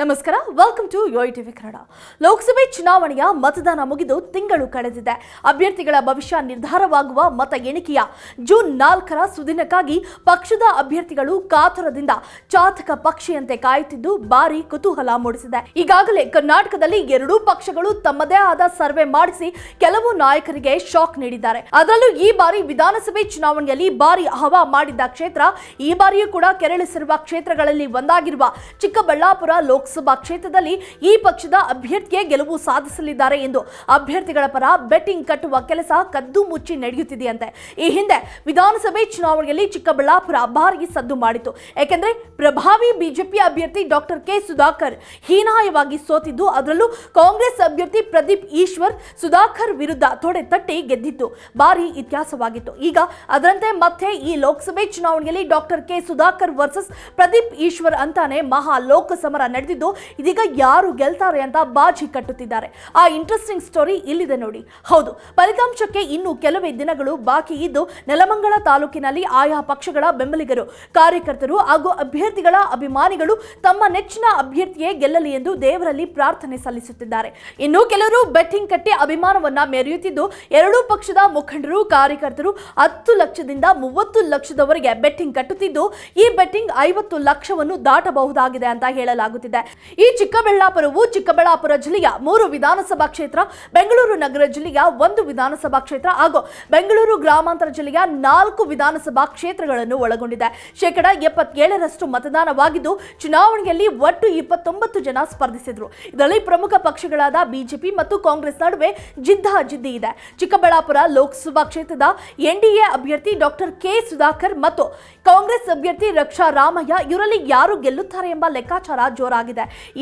ನಮಸ್ಕಾರ welcome to yoyo TV Kannada Lok Sabha ಚುನಾವಣೆಯ ಮತದಾನ ಮುಗಿದು ತಿಂಗಳು ಕಳೆದಿದೆ. ಅಭ್ಯರ್ಥಿಗಳ ಭವಿಷ್ಯ ನಿರ್ಧಾರವಾಗುವ ಮತ ಎಣಿಕೆಯ ಜೂನ್ ನಾಲ್ಕರ ಸುದಿನಕ್ಕಾಗಿ ಪಕ್ಷದ ಅಭ್ಯರ್ಥಿಗಳು ಕಾತುರದಿಂದ ಚಾತಕ ಪಕ್ಷಿಯಂತೆ ಕಾಯುತ್ತಿದ್ದು ಭಾರಿ ಕುತೂಹಲ ಮೂಡಿಸಿದೆ. ಈಗಾಗಲೇ ಕರ್ನಾಟಕದಲ್ಲಿ ಎರಡೂ ಪಕ್ಷಗಳು ತಮ್ಮದೇ ಆದ ಸರ್ವೆ ಮಾಡಿಸಿ ಕೆಲವು ನಾಯಕರಿಗೆ ಶಾಕ್ ನೀಡಿದ್ದಾರೆ. ಅದರಲ್ಲೂ ಈ ಬಾರಿ ವಿಧಾನಸಭೆ ಚುನಾವಣೆಯಲ್ಲಿ ಭಾರಿ ಹವಾ ಮಾಡಿದ್ದ ಕ್ಷೇತ್ರ, ಈ ಬಾರಿಯೂ ಕೂಡ ಕೆರಳಿಸಿರುವ ಕ್ಷೇತ್ರಗಳಲ್ಲಿ ಒಂದಾಗಿರುವ ಚಿಕ್ಕಬಳ್ಳಾಪುರ ಲೋಕಸಭಾ ಕ್ಷೇತ್ರದಲ್ಲಿ ಈ ಪಕ್ಷದ ಅಭ್ಯರ್ಥಿಯೇ ಗೆಲುವು ಸಾಧಿಸಲಿದ್ದಾರೆ ಎಂದು ಅಭ್ಯರ್ಥಿಗಳ ಪರ ಬೆಟ್ಟಿಂಗ್ ಕಟ್ಟುವ ಕೆಲಸ ಕದ್ದು ಮುಚ್ಚಿ ನಡೆಯುತ್ತಿದೆಯಂತೆ. ಈ ಹಿಂದೆ ವಿಧಾನಸಭೆ ಚುನಾವಣೆಯಲ್ಲಿ ಚಿಕ್ಕಬಳ್ಳಾಪುರ ಭಾರಿ ಸದ್ದು ಮಾಡಿತು ಏಕೆಂದರೆ ಪ್ರಭಾವಿ ಬಿಜೆಪಿ ಅಭ್ಯರ್ಥಿ ಡಾಕ್ಟರ್ ಕೆ. ಸುಧಾಕರ್ ಹೀನಾಯವಾಗಿ ಸೋತಿದ್ದು, ಅದರಲ್ಲೂ ಕಾಂಗ್ರೆಸ್ ಅಭ್ಯರ್ಥಿ ಪ್ರದೀಪ್ ಈಶ್ವರ್ ಸುಧಾಕರ್ ವಿರುದ್ಧ ತೊಡೆ ತಟ್ಟಿ ಗೆದ್ದಿತ್ತು. ಭಾರಿ ಇತಿಹಾಸವಾಗಿತ್ತು. ಈಗ ಅದರಂತೆ ಮತ್ತೆ ಈ ಲೋಕಸಭೆ ಚುನಾವಣೆಯಲ್ಲಿ doctor K. Sudhakar versus Pradeep Eshwar ಅಂತಾನೆ ಮಹಾ ಲೋಕ ಸಮರ ನಡೆದಿದ್ದು ಇದೀಗ ಯಾರು ಗೆಲ್ತಾರೆ ಅಂತ ಬಾಜಿ ಕಟ್ಟುತ್ತಿದ್ದಾರೆ. ಆ ಇಂಟ್ರೆಸ್ಟಿಂಗ್ ಸ್ಟೋರಿ ಇಲ್ಲಿದೆ ನೋಡಿ. ಹೌದು, ಫಲಿತಾಂಶಕ್ಕೆ ಇನ್ನು ಕೆಲವೇ ದಿನಗಳು ಬಾಕಿ ಇದ್ದು ನೆಲಮಂಗಲ ತಾಲೂಕಿನಲ್ಲಿ ಆಯಾ ಪಕ್ಷಗಳ ಬೆಂಬಲಿಗರು, ಕಾರ್ಯಕರ್ತರು ಹಾಗೂ ಅಭ್ಯರ್ಥಿಗಳ ಅಭಿಮಾನಿಗಳು ತಮ್ಮ ನೆಚ್ಚಿನ ಅಭ್ಯರ್ಥಿಯೇ ಗೆಲ್ಲಲಿ ಎಂದು ದೇವರಲ್ಲಿ ಪ್ರಾರ್ಥನೆ ಸಲ್ಲಿಸುತ್ತಿದ್ದಾರೆ. ಇನ್ನು ಕೆಲವರು ಬೆಟ್ಟಿಂಗ್ ಕಟ್ಟಿ ಅಭಿಮಾನವನ್ನ ಮೆರೆಯುತ್ತಿದ್ದು ಎರಡೂ ಪಕ್ಷದ ಮುಖಂಡರು, ಕಾರ್ಯಕರ್ತರು ಹತ್ತು ಲಕ್ಷದಿಂದ ಮೂವತ್ತು ಲಕ್ಷದವರೆಗೆ ಬೆಟ್ಟಿಂಗ್ ಕಟ್ಟುತ್ತಿದ್ದು ಈ ಬೆಟ್ಟಿಂಗ್ ಐವತ್ತು ಲಕ್ಷವನ್ನು ದಾಟಬಹುದಾಗಿದೆ ಅಂತ ಹೇಳಲಾಗುತ್ತಿದೆ. ಈ ಚಿಕ್ಕಬಳ್ಳಾಪುರವು ಚಿಕ್ಕಬಳ್ಳಾಪುರ ಜಿಲ್ಲೆಯ ಮೂರು ವಿಧಾನಸಭಾ ಕ್ಷೇತ್ರ, ಬೆಂಗಳೂರು ನಗರ ಜಿಲ್ಲೆಯ ಒಂದು ವಿಧಾನಸಭಾ ಕ್ಷೇತ್ರ ಹಾಗೂ ಬೆಂಗಳೂರು ಗ್ರಾಮಾಂತರ ಜಿಲ್ಲೆಯ ನಾಲ್ಕು ವಿಧಾನಸಭಾ ಕ್ಷೇತ್ರಗಳನ್ನು ಒಳಗೊಂಡಿದೆ. ಶೇಕಡ ಎಪ್ಪತ್ತೇಳರಷ್ಟು ಮತದಾನವಾಗಿದ್ದು, ಚುನಾವಣೆಯಲ್ಲಿ ಒಟ್ಟು ಇಪ್ಪತ್ತೊಂಬತ್ತು ಜನ ಸ್ಪರ್ಧಿಸಿದ್ರು. ಇದರಲ್ಲಿ ಪ್ರಮುಖ ಪಕ್ಷಗಳಾದ ಬಿಜೆಪಿ ಮತ್ತು ಕಾಂಗ್ರೆಸ್ ನಡುವೆ ಜಿದ್ದಾಜಿದ್ದಿ ಇದೆ. ಚಿಕ್ಕಬಳ್ಳಾಪುರ ಲೋಕಸಭಾ ಕ್ಷೇತ್ರದ ಎನ್ಡಿಎ ಅಭ್ಯರ್ಥಿ ಡಾಕ್ಟರ್ ಕೆ ಸುಧಾಕರ್ ಮತ್ತು ಕಾಂಗ್ರೆಸ್ ಅಭ್ಯರ್ಥಿ ರಕ್ಷಾ ರಾಮಯ್ಯ ಇವರಲ್ಲಿ ಯಾರು ಗೆಲ್ಲುತ್ತಾರೆ ಎಂಬ ಲೆಕ್ಕಾಚಾರ ಜೋರಾಗಿದೆ.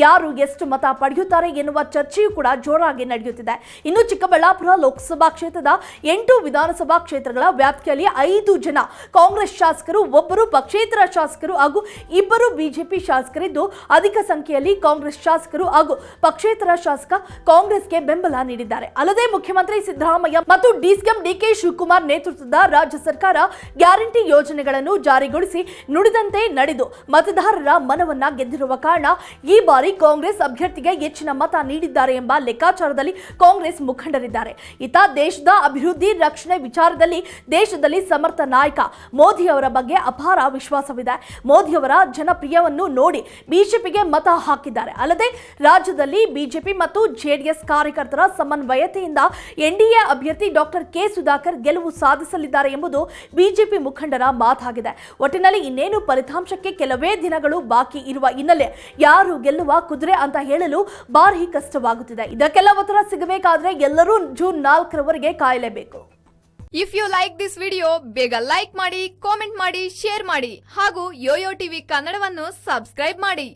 ಯಾರು ಎಷ್ಟು ಮತ ಪಡೆಯುತ್ತಾರೆ ಎನ್ನುವ ಚರ್ಚೆಯೂ ಕೂಡ ಜೋರಾಗಿ ನಡೆಯುತ್ತಿದೆ. ಇನ್ನು ಚಿಕ್ಕಬಳ್ಳಾಪುರ ಲೋಕಸಭಾ ಕ್ಷೇತ್ರದ ಎಂಟು ವಿಧಾನಸಭಾ ಕ್ಷೇತ್ರಗಳ ವ್ಯಾಪ್ತಿಯಲ್ಲಿ ಐದು ಜನ ಕಾಂಗ್ರೆಸ್ ಶಾಸಕರು, ಒಬ್ಬರು ಪಕ್ಷೇತರ ಶಾಸಕರು ಹಾಗೂ ಇಬ್ಬರು ಬಿಜೆಪಿ ಶಾಸಕರಿದ್ದು ಅಧಿಕ ಸಂಖ್ಯೆಯಲ್ಲಿ ಕಾಂಗ್ರೆಸ್ ಶಾಸಕರು ಹಾಗೂ ಪಕ್ಷೇತರ ಶಾಸಕ ಕಾಂಗ್ರೆಸ್ಗೆ ಬೆಂಬಲ ನೀಡಿದ್ದಾರೆ. ಅಲ್ಲದೆ ಮುಖ್ಯಮಂತ್ರಿ ಸಿದ್ದರಾಮಯ್ಯ ಮತ್ತು ಡಿಸಿಎಂ ಡಿಕೆ ಶಿವಕುಮಾರ್ ನೇತೃತ್ವದ ರಾಜ್ಯ ಸರ್ಕಾರ ಗ್ಯಾರಂಟಿ ಯೋಜನೆಗಳನ್ನು ಜಾರಿಗೊಳಿಸಿ ನುಡಿದಂತೆ ನಡೆದು ಮತದಾರರ ಮನವನ್ನ ಗೆದ್ದಿರುವ ಕಾರಣ ಈ ಬಾರಿ ಕಾಂಗ್ರೆಸ್ ಅಭ್ಯರ್ಥಿಗೆ ಹೆಚ್ಚಿನ ಮತ ನೀಡಿದ್ದಾರೆ ಎಂಬ ಲೆಕ್ಕಾಚಾರದಲ್ಲಿ ಕಾಂಗ್ರೆಸ್ ಮುಖಂಡರಿದ್ದಾರೆ. ಇತ ದೇಶದ ಅಭಿವೃದ್ಧಿ ರಕ್ಷಣೆ ವಿಚಾರದಲ್ಲಿ ದೇಶದಲ್ಲಿ ಸಮರ್ಥ ನಾಯಕ ಮೋದಿ ಅವರ ಬಗ್ಗೆ ಅಪಾರ ವಿಶ್ವಾಸವಿದೆ. ಮೋದಿ ಅವರ ಜನಪ್ರಿಯವನ್ನು ನೋಡಿ ಬಿಜೆಪಿಗೆ ಮತ ಹಾಕಿದ್ದಾರೆ. ಅಲ್ಲದೆ ರಾಜ್ಯದಲ್ಲಿ ಬಿಜೆಪಿ ಮತ್ತು ಜೆಡಿಎಸ್ ಕಾರ್ಯಕರ್ತರ ಸಮನ್ವಯತೆಯಿಂದ ಎನ್ಡಿಎ ಅಭ್ಯರ್ಥಿ ಡಾಕ್ಟರ್ ಕೆ ಸುಧಾಕರ್ ಗೆಲುವು ಸಾಧಿಸಲಿದ್ದಾರೆ ಎಂಬುದು ಬಿಜೆಪಿ ಮುಖಂಡರ ಮಾತಾಗಿದೆ. ಒಟ್ಟಿನಲ್ಲಿ ಇನ್ನೇನು ಫಲಿತಾಂಶಕ್ಕೆ ಕೆಲವೇ ದಿನಗಳು ಬಾಕಿ ಇರುವ ಹಿನ್ನೆಲೆ ಯಾರು ಗೆಲ್ಲುವ ಕುದುರೆ ಅಂತ ಹೇಳಲು ಭಾರಿ ಕಷ್ಟವಾಗುತ್ತಿದೆ. ಇದಕ್ಕೆಲ್ಲ ಉತ್ತರ ಸಿಗಬೇಕಾದ್ರೆ ಎಲ್ಲರೂ ಜೂನ್ ನಾಲ್ಕರವರೆಗೆ ಕಾಯಲೇಬೇಕು. If you like this video ಬೇಗ ಲೈಕ್ ಮಾಡಿ ಕಾಮೆಂಟ್ ಮಾಡಿ ಶೇರ್ ಮಾಡಿ ಹಾಗೂ ಯೋಯೋ ಟಿವಿ ಕನ್ನಡವನ್ನು ಸಬ್ಸ್ಕ್ರೈಬ್ ಮಾಡಿ.